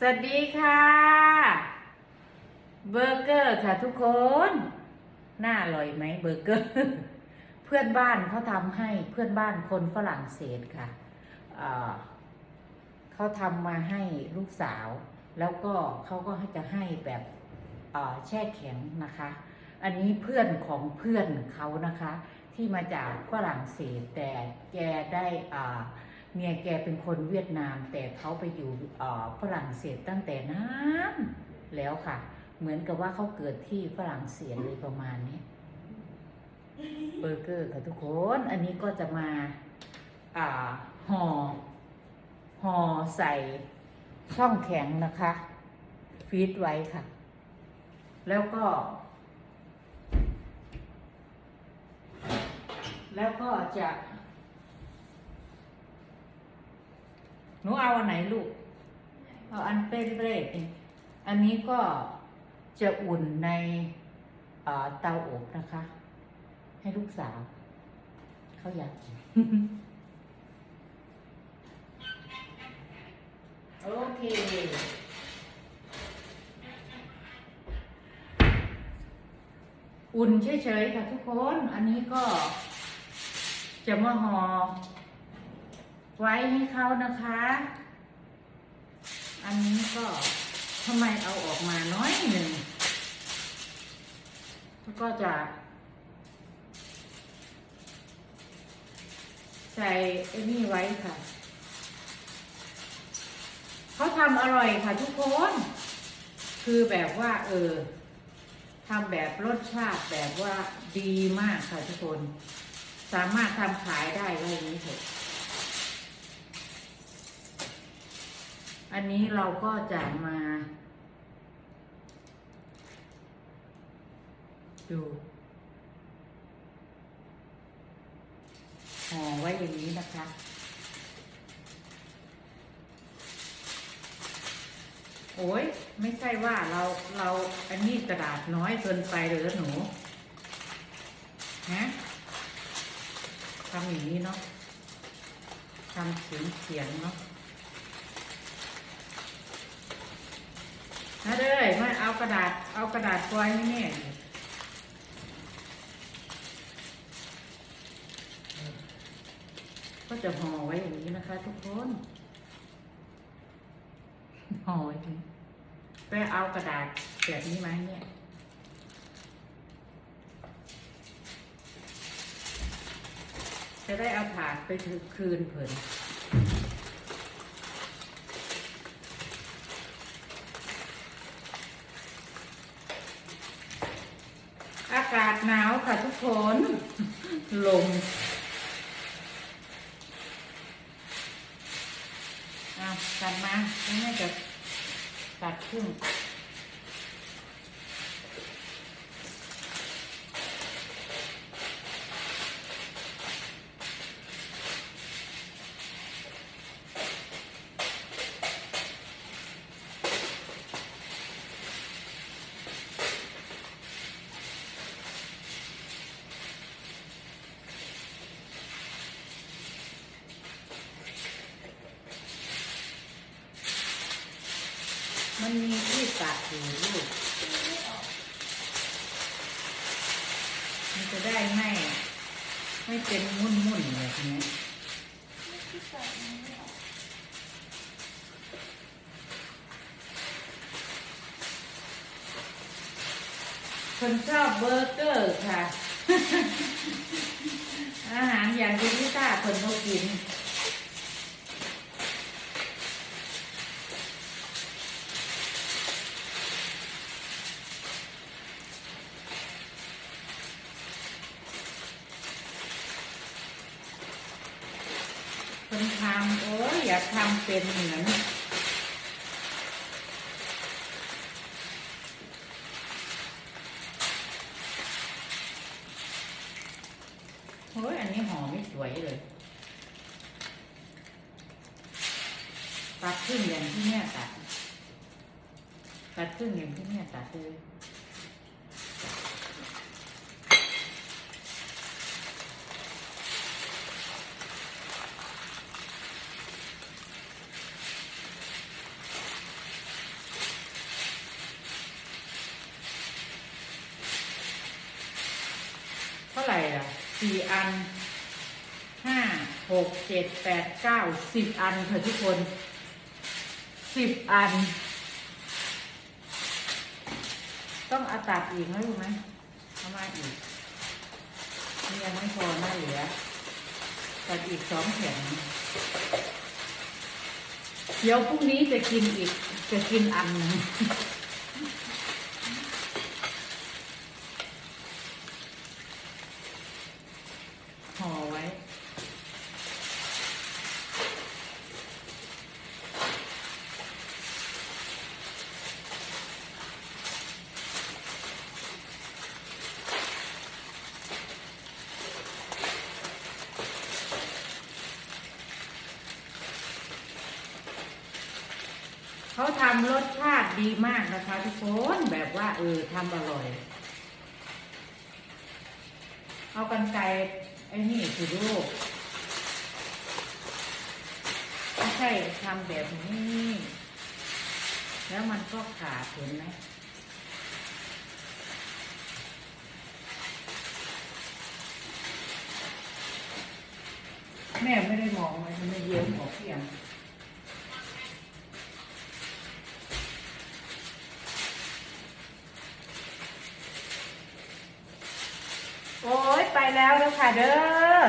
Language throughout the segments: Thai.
สวัสดีค่ะ เบอร์เกอร์ค่ะทุกคน น่าอร่อยไหมเบอร์เกอร์ เพื่อนบ้านเขาทำให้เพื่อนบ้านคนฝรั่งเศสค่ะเเขาทำมาให้ลูกสาว แล้วก็เขาก็จะให้แบบแช่แข็งนะคะ อันนี้เพื่อนของเพื่อนเขานะคะ ที่มาจากฝรั่งเศสแต่แกได้อ่า เมียแกเป็นคนเวียดนาม แต่เขาไปอยู่ฝรั่งเศสตั้งแต่นานแล้วค่ะ เหมือนกับว่าเขาเกิดที่ฝรั่งเศสเลยประมาณนี้เบอร์เกอร์ค่ะทุกคน อันนี้ก็จะมาห่อห่อใส่ช่องแข็งนะคะฟีดไว้ค่ะ แล้วก็ แล้วก็จะ หนูเอาอันไหนลูก เอาอันเปรี้ยวๆนี่อันนี้ก็จะอุ่นในเตาอบนะคะ ให้ลูกสาว เขาอยากกินโอเคอุ่นเฉยๆค่ะทุกคน อันนี้ก็จะมาห่อ ไว้ให้เขานะคะ อันนี้ก็ทำไมเอาออกมาน้อยหนึ่งแล้วก็จะ ใส่ไอ้นี่ไว้ค่ะ เขาทำอร่อยค่ะทุกคน คือแบบว่า เออทำแบบรสชาติแบบว่าดีมากค่ะทุกคน สามารถทำขายได้ไว้อย่างนี้เถอะ อันนี้เราก็จะมา ดูห่อไว้อย่างนี้นะคะ โอ้ยไม่ใช่ว่าเราเราอันนี้กระดาษน้อยเกินไปเหรือหนูฮะทำอย่างนี้เนาะทำเขียนเขียนๆเนาะ มาเลยมาเอากระดาษ เอากระดาษฟอยล์ให้แม่ดิก็จะห่อไว้อย่างนี้นะคะ ทุกคนห่อไว้อย่างนี้ไปเอากระดาษแบบนี้มาให้เนี่ยจะได้เอาถาดไปถือคืนเพิ่นอากาศหนาว ค่ะทุกคน ลมอะตัดมาแล้วแม่จะตัดครึ่ มันมีที่ตัดอยู่ลูกมันจะได้ไม่ไม่เป็นมุ่นมุ่นแบบนี้คนชอบเบอร์เกอร์ค่ะ อาหารอย่างที่พี่ตาคนเขากินทำโอ้ยากทำเป็นเหมือนโอ้ยอันนี้หอมไม่สวยเลยตัดครึ่งอย่างที่เนี่ยตัดตัดครึ่งอย่างที่เนี่ยตัดเลย สี่อันห้าหกเจ็ดแปดเก้าสิบอันค่ะทุกคนสิบอัน ต้องเอาตัดอีกไหมรู้ไหมเอามาอีกนี่ยังไม่พอน่าเหลือตัดอีกสองแผ่นเดี๋ยวพรุ่งนี้จะกินอีกจะกินอันหนึง ห่อไว้ เขาทำรสชาติดีมากนะคะ ทุกคนแบบว่าเออทำอร่อย เอากันไกรไอ้นี่คือลูกไม่ใช่ทำแบบนี้ แล้วมันก็ขาดเห็นไหมแม่ไม่ได้มองเลยมันไม่เยิ้มหัวเพียง แล้วแล้วค่ะเด้อ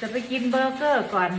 จะไปกินเบอร์เกอร์ก่อน